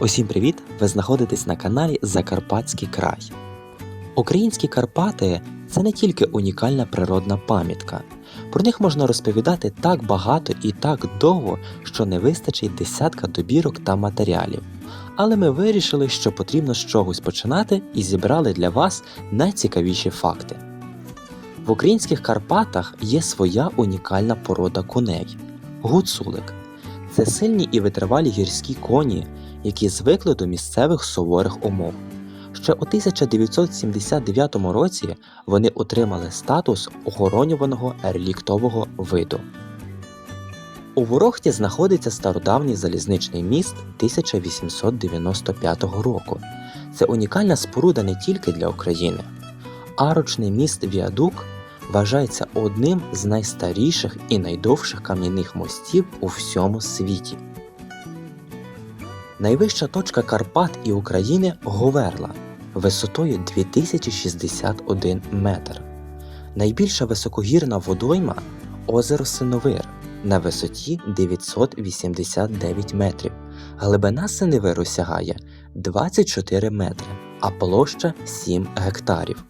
Усім привіт! Ви знаходитесь на каналі Закарпатський край. Українські Карпати це не тільки унікальна природна пам'ятка. Про них можна розповідати так багато і так довго, що не вистачить десятка добірок та матеріалів. Але ми вирішили, що потрібно з чогось починати і зібрали для вас найцікавіші факти. В українських Карпатах є своя унікальна порода коней гуцулик. Це сильні і витривалі гірські коні, які звикли до місцевих суворих умов. Ще у 1979 році вони отримали статус охоронюваного реліктового виду. У Ворохті знаходиться стародавній залізничний міст 1895 року. Це унікальна споруда не тільки для України. Арочний міст Віадук вважається одним з найстаріших і найдовших кам'яних мостів у всьому світі. Найвища точка Карпат і України Говерла висотою 2061 метр. Найбільша високогірна водойма озеро Синовир на висоті 989 метрів. Глибина Синевиру сягає 24 метри, а площа 7 гектарів.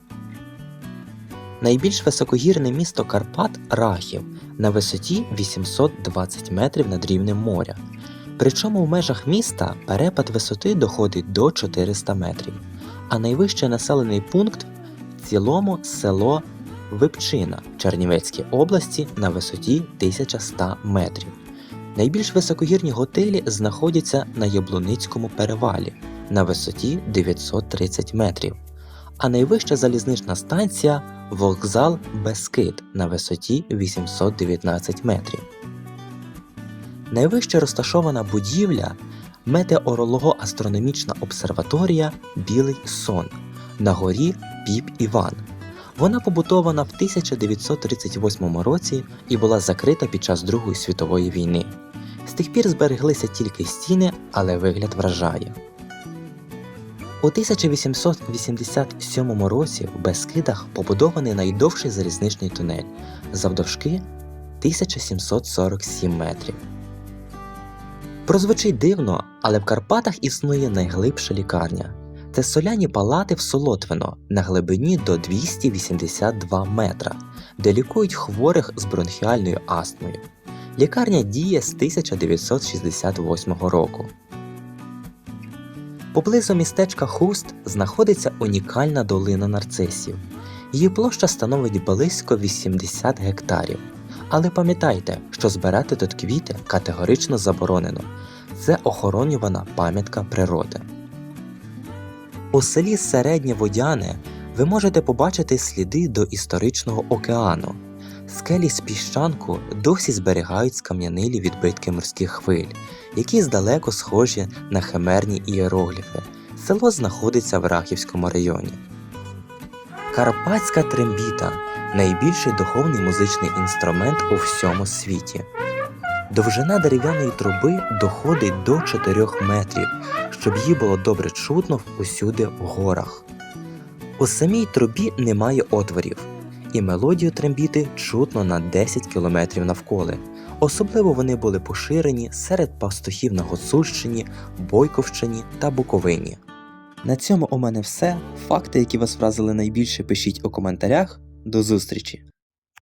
Найбільш високогірне місто Карпат Рахів на висоті 820 метрів над рівнем моря. Причому в межах міста перепад висоти доходить до 400 метрів, а найвищий населений пункт в цілому село Випчина Чернівецькій області на висоті 1100 метрів. Найбільш високогірні готелі знаходяться на Яблуницькому перевалі на висоті 930 метрів, а найвища залізнична станція вокзал Бескид на висоті 819 метрів. Найвище розташована будівля метеоролого-астрономічна обсерваторія Білий Сон на горі Піп Іван. Вона побудована в 1938 році і була закрита під час Другої світової війни. З тих пір збереглися тільки стіни, але вигляд вражає. У 1887 році в Бескидах побудований найдовший залізничний тунель завдовжки 1747 метрів. Прозвучить дивно, але в Карпатах існує найглибша лікарня. Це соляні палати в Солотвино на глибині до 282 метра, де лікують хворих з бронхіальною астмою. Лікарня діє з 1968 року. Поблизу містечка Хуст знаходиться унікальна долина нарцисів. Її площа становить близько 80 гектарів. Але пам'ятайте, що збирати тут квіти категорично заборонено. Це охоронювана пам'ятка природи. У селі Середнє Водяне ви можете побачити сліди до історичного океану. Скелі з піщанку досі зберігають скам'янилі відбитки морських хвиль, які здалеку схожі на химерні ієрогліфи. Село знаходиться в Рахівському районі. Карпатська трембіта найбільший духовний музичний інструмент у всьому світі. Довжина дерев'яної труби доходить до 4 метрів, щоб її було добре чутно усюди в горах. У самій трубі немає отворів, і мелодію трембіти чутно на 10 кілометрів навколи. Особливо вони були поширені серед пастухів на Гуцульщині, Бойковщині та Буковині. На цьому у мене все. Факти, які вас вразили найбільше, пишіть у коментарях. До зустрічі!